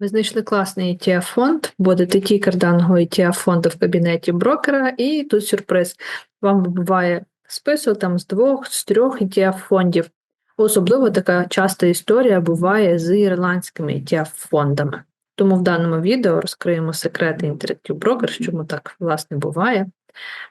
Ви знайшли класний ETF фонд, вводите тікер даного ETF фонду в кабінеті брокера, і тут сюрприз. Вам вибиває список там з двох, з трьох ETF фондів. Особливо така часта історія буває з ірландськими ETF фондами. Тому в даному відео розкриємо секрети Interactive Broker, чому так власне буває,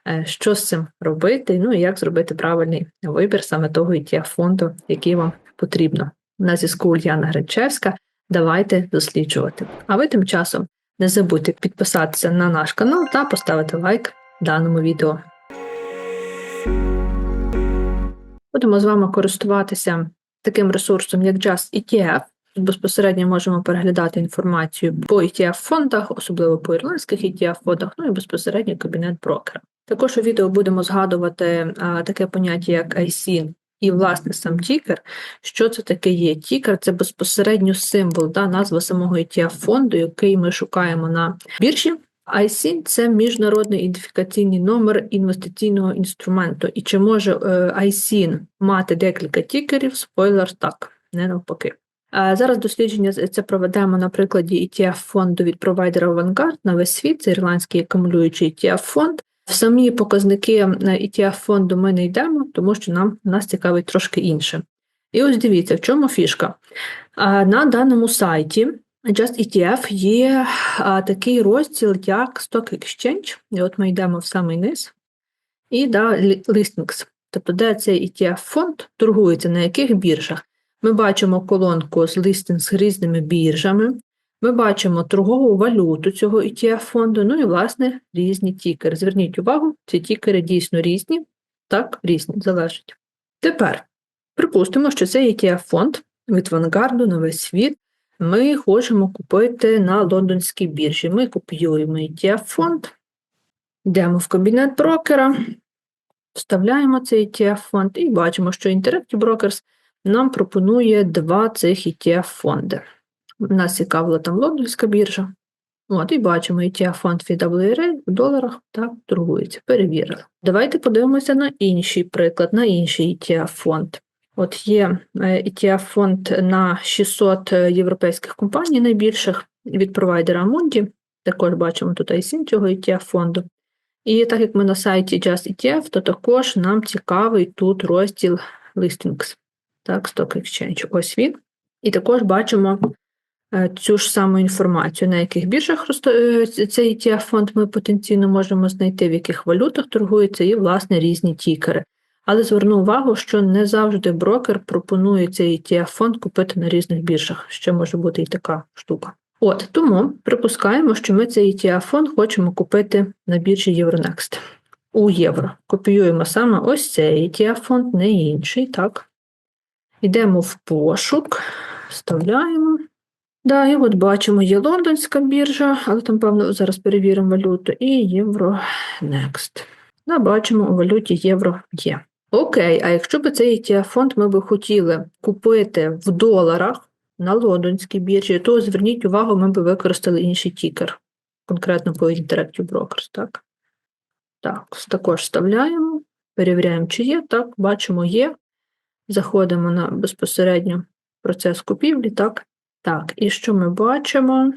е, що з цим робити, ну і як зробити правильний вибір саме того ETF фонду, який вам потрібно. На зв'язку Ульяна Гринчевська. Давайте досліджувати. А ви тим часом не забудьте підписатися на наш канал та поставити лайк даному відео. Будемо з вами користуватися таким ресурсом, як Just ETF. Безпосередньо можемо переглядати інформацію по ETF-фондах, особливо по ірландських ETF-фондах, ну і безпосередньо кабінет брокера. Також у відео будемо згадувати а, таке поняття, як ISIN і, власне, сам тікер. Що це таке є? Тікер це безпосередньо символ, да, назва самого ETF-фонду, який ми шукаємо на біржі. ISIN – це міжнародний ідентифікаційний номер інвестиційного інструменту. І чи може ISIN мати декілька тікерів? Спойлер так, не навпаки. Зараз дослідження це проведемо на прикладі ETF-фонду від провайдера Vanguard на весь світ, це ірландський акумулюючий ETF-фонд. В самі показники ETF-фонду ми не йдемо, тому що нам нас цікавить трошки інше. І ось дивіться, в чому фішка. На даному сайті Just ETF є такий розділ, як Stock Exchange. І от ми йдемо в самий низ, і да, Listings. Тобто, де цей ETF-фонд торгується, на яких біржах. Ми бачимо колонку з листинг з різними біржами. Ми бачимо торгову валюту цього ETF-фонду, ну і, власне, різні тікери. Зверніть увагу, ці тікери дійсно різні, так, різні, залежить. Тепер припустимо, що цей ETF-фонд від Vanguard на весь світ ми хочемо купити на лондонській біржі. Ми копіюємо ETF-фонд, йдемо в кабінет брокера, вставляємо цей ETF-фонд і бачимо, що Interactive Brokers нам пропонує два цих ETF-фонди. Нас цікавила там лондонська біржа. От, І бачимо, ETF фонд FWRA в доларах так торгується. Перевірили. Давайте подивимося на інший приклад, на інший ETF фонд. От є ETF фонд на 600 європейських компаній найбільших від провайдера Amundi. Також бачимо тут ISIN цього ETF фонду. І так як ми на сайті Just ETF, то також нам цікавий тут розділ Listings. Так, Stock Exchange. Ось він. І також бачимо Е, цю ж саму інформацію, на яких біржах е, цей ETF фонд ми потенційно можемо знайти, в яких валютах торгується, і, власне, різні тікери. Але зверну увагу, що не завжди брокер пропонує цей ETF фонд купити на різних біржах. Ще може бути і така штука. От тому припускаємо, що ми цей ETF фонд хочемо купити на біржі Euronext у євро. Копіюємо саме ось цей ETF фонд, не інший. так. Йдемо в пошук, вставляємо. Да, і от бачимо, є лондонська біржа, але там, певно, зараз перевіримо валюту, і Euronext. Да, бачимо, у валюті євро є. Окей, а якщо б цей ETF фонд ми би хотіли купити в доларах на лондонській біржі, то зверніть увагу, ми б використали інший тікер, конкретно по Interactive Brokers, так? Так, також вставляємо, перевіряємо, чи є. Так, бачимо, є. Заходимо на безпосередньо процес купівлі, так. Так, і що ми бачимо?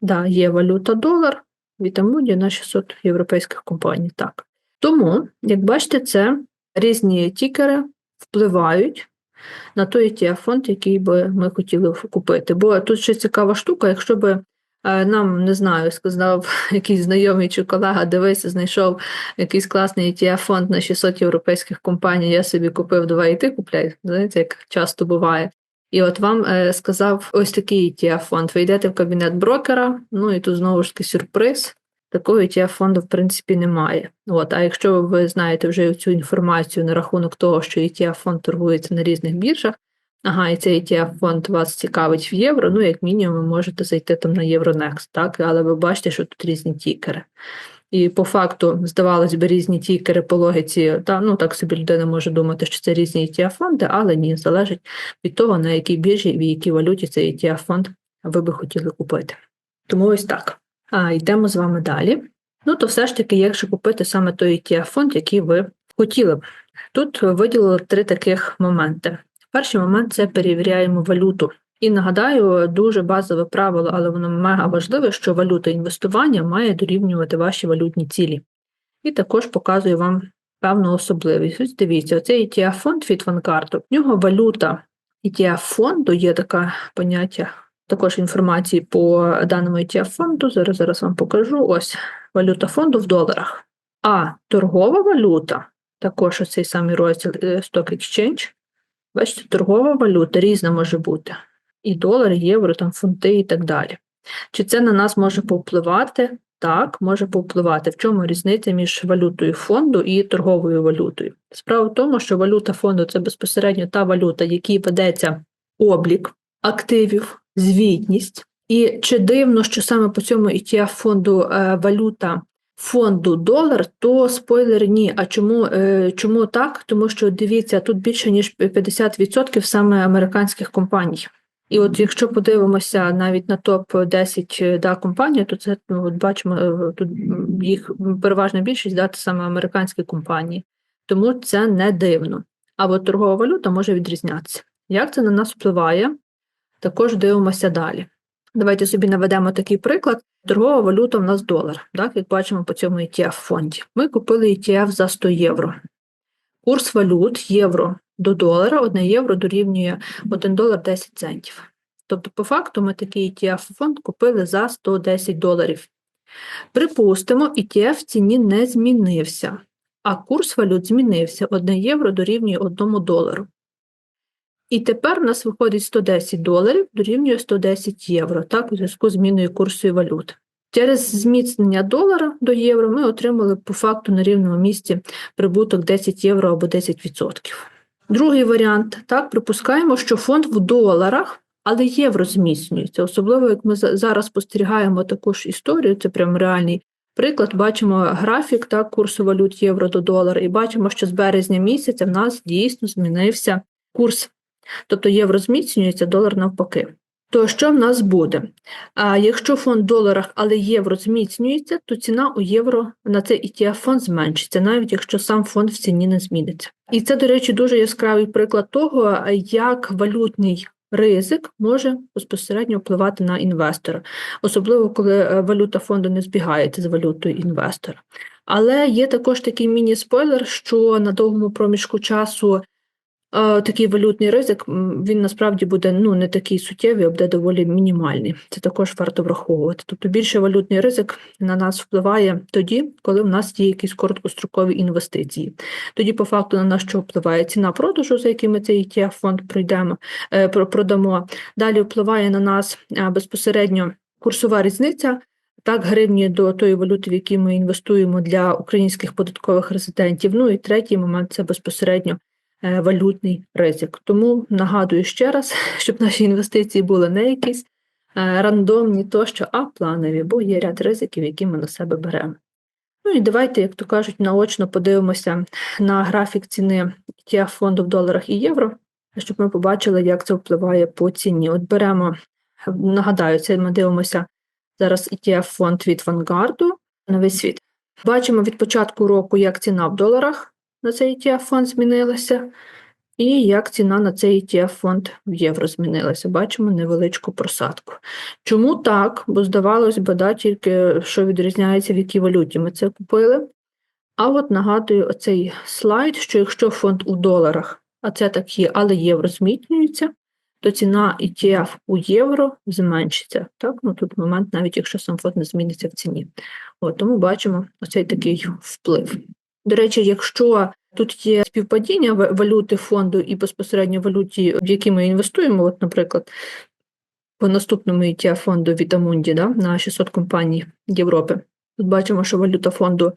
Да, є валюта долар від Амуді на 600 європейських компаній. Так. Тому, як бачите, це різні тікери впливають на той ETF фонд, який би ми хотіли купити. Бо тут ще цікава штука, якщо би е, нам не знаю, сказав якийсь знайомий чи колега, дивися, знайшов якийсь класний ETF фонд на 600 європейських компаній, я собі купив два і ти купляй. Знаєте, як часто буває. І от вам е, сказав ось такий etf фонд Ви йдете в кабінет брокера, ну і тут знову ж таки сюрприз. Такого etf фонду, в принципі, немає. От, А якщо ви знаєте вже цю інформацію на рахунок того, що etf фонд торгується на різних біржах, ага, і цей etf фонд вас цікавить в євро, ну, як мінімум, ви можете зайти там на Euronext, так? але ви бачите, що тут різні тікери. І по факту, здавалось би, різні тікери по логіці, та ну так собі людина може думати, що це різні etf фонди але ні, залежить від того, на якій біржі в якій валюті цей etf фонд ви би хотіли купити. Тому ось так. А йдемо з вами далі. Ну, то все ж таки, якщо купити саме той etf фонд який ви хотіли б. Тут виділили три таких моменти. Перший момент це перевіряємо валюту. І нагадаю, дуже базове правило, але воно мега важливе, що валюта інвестування має дорівнювати ваші валютні цілі. І також показую вам певну особливість. Ось дивіться, оцей ETF-фонд від Vanguard, в нього валюта ETF-фонду, є таке поняття, також інформації по даному ETF-фонду. Зараз зараз вам покажу. Ось валюта фонду в доларах. А торгова валюта, також оцей самий розділ е, Stock Exchange. Бачите, торгова валюта різна може бути. І долар, і євро, там фунти і так далі. Чи це на нас може повпливати? Так, може повпливати. В чому різниця між валютою фонду і торговою валютою? Справа в тому, що валюта фонду це безпосередньо та валюта, якій ведеться облік активів, звітність. І чи дивно, що саме по цьому ETF фонду е, валюта фонду долар, то спойлер ні. А чому, е, чому так? Тому що дивіться, тут більше ніж 50% саме американських компаній. І от якщо подивимося навіть на топ 10 да, компаній, то це ну, от бачимо е, тут їх переважна більшість дати саме американські компанії, тому це не дивно. А от торгова валюта може відрізнятися. Як це на нас впливає? Також дивимося далі. Давайте собі наведемо такий приклад. Торгова валюта в нас долар, так, як бачимо по цьому ETF-фонді. Ми купили ETF за 100 євро. Курс валют євро до долара, 1 євро дорівнює 1 долар 10 центів. Тобто, по факту, ми такий ETF-фонд купили за 110 доларів. Припустимо, ETF в ціні не змінився, а курс валют змінився 1 євро дорівнює 1 долару. І тепер у нас виходить 110 доларів дорівнює 110 євро, так, у зв'язку з зміною курсу валют. Через зміцнення долара до євро ми отримали по факту на рівному місці прибуток 10 євро або 10%. Другий варіант так, припускаємо, що фонд в доларах, але євро зміцнюється. Особливо, як ми зараз спостерігаємо таку ж історію, це прям реальний приклад. Бачимо графік так, курсу валют євро до долара, і бачимо, що з березня місяця в нас дійсно змінився курс. Тобто євро зміцнюється, долар навпаки. То що в нас буде? А якщо фонд в доларах, але євро зміцнюється, то ціна у євро на цей ETF фонд зменшиться, навіть якщо сам фонд в ціні не зміниться. І це, до речі, дуже яскравий приклад того, як валютний ризик може безпосередньо впливати на інвестора, особливо коли е, валюта фонду не збігається з валютою інвестора. Але є також такий міні-спойлер, що на довгому проміжку часу такий валютний ризик він насправді буде ну не такий суттєвий, а буде доволі мінімальний. Це також варто враховувати. Тобто більше валютний ризик на нас впливає тоді, коли в нас є якісь короткострокові інвестиції. Тоді, по факту, на нас що впливає ціна продажу, за якими цей ETF фонд пройдемо, е, продамо. Далі впливає на нас безпосередньо курсова різниця. Так, гривні до тої валюти, в якій ми інвестуємо для українських податкових резидентів. Ну і третій момент це безпосередньо Е, валютний ризик. Тому нагадую ще раз, щоб наші інвестиції були не якісь е, рандомні, тощо, а планові, бо є ряд ризиків, які ми на себе беремо. Ну і давайте, як то кажуть, наочно подивимося на графік ціни ETF фонду в доларах і євро, щоб ми побачили, як це впливає по ціні. От беремо, нагадаю, це ми дивимося зараз ETF фонд від Vanguard на весь світ. Бачимо від початку року, як ціна в доларах на цей ETF фонд змінилася, і як ціна на цей ETF фонд в євро змінилася. Бачимо невеличку просадку. Чому так? Бо здавалось би, да, тільки що відрізняється, в якій валюті ми це купили. А от нагадую оцей слайд, що якщо фонд у доларах, а це так є, але євро змітнюється, то ціна ETF у євро зменшиться. Так? Ну, Тут момент, навіть якщо сам фонд не зміниться в ціні. От, Тому бачимо оцей такий вплив. До речі, якщо тут є співпадіння валюти фонду і безпосередньо валюті, в які ми інвестуємо, от, наприклад, по наступному ETF фонду Вітамунді да, на 600 компаній Європи, тут бачимо, що валюта фонду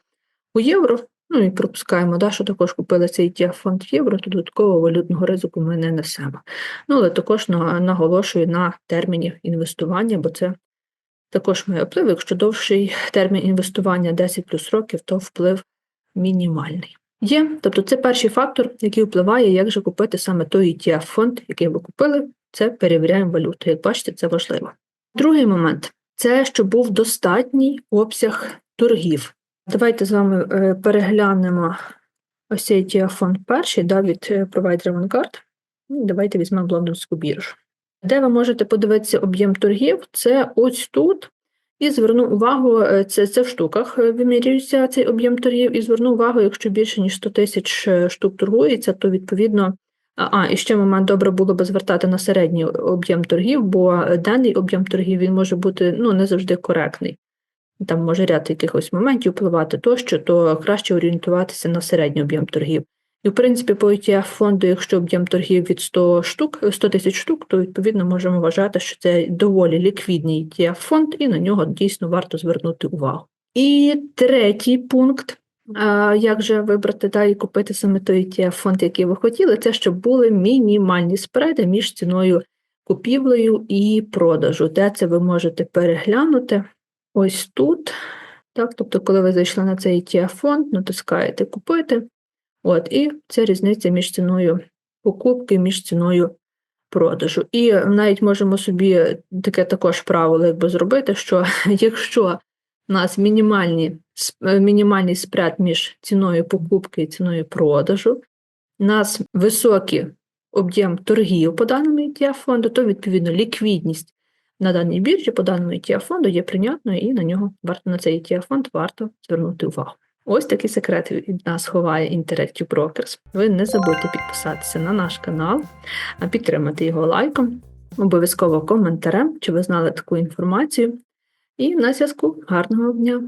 у євро. Ну і пропускаємо, да, що також купили цей ETF фонд в євро, то додаткового валютного ризику ми не несемо. Ну, але також наголошую на терміні інвестування, бо це також має вплив. Якщо довший термін інвестування 10 плюс років, то вплив мінімальний. Є, тобто це перший фактор, який впливає, як же купити саме той ETF фонд, який ви купили, це перевіряємо валюту. Як бачите, це важливо. Другий момент це щоб був достатній обсяг торгів. Давайте з вами е, переглянемо ось цей ETF фонд перший да, від е, провайдера Vanguard. Давайте візьмемо лондонську біржу. Де ви можете подивитися об'єм торгів, це ось тут. І зверну увагу, е, це, це в штуках е, вимірюється цей об'єм торгів, і зверну увагу, якщо більше ніж 100 тисяч е, штук торгується, то відповідно. А, і ще момент добре було би звертати на середній об'єм торгів, бо денний об'єм торгів він може бути ну, не завжди коректний. Там може ряд якихось моментів впливати тощо, то краще орієнтуватися на середній об'єм торгів. І, в принципі, по ETF фонду, якщо об'єм торгів від 100 штук, 100 тисяч штук, то відповідно можемо вважати, що це доволі ліквідний ETF фонд, і на нього дійсно варто звернути увагу. І третій пункт, як же вибрати та, і купити саме той ETF фонд, який ви хотіли, це щоб були мінімальні спреди між ціною купівлею і продажу. Де це ви можете переглянути? Ось тут. Так, тобто, коли ви зайшли на цей ETF фонд, натискаєте купити. От, і це різниця між ціною покупки, між ціною продажу. І навіть можемо собі таке також правило якби зробити, що якщо у нас мінімальні, мінімальний спред між ціною покупки і ціною продажу, у нас високий об'єм торгів по даному ETF фонду, то відповідно ліквідність на даній біржі по даному ETF фонду є прийнятною, і на нього варто на цей ETF фонд варто звернути увагу. Ось такий секрет від нас ховає Interactive Brokers. Ви не забудьте підписатися на наш канал, підтримати його лайком, обов'язково коментарем, чи ви знали таку інформацію. І на зв'язку гарного дня!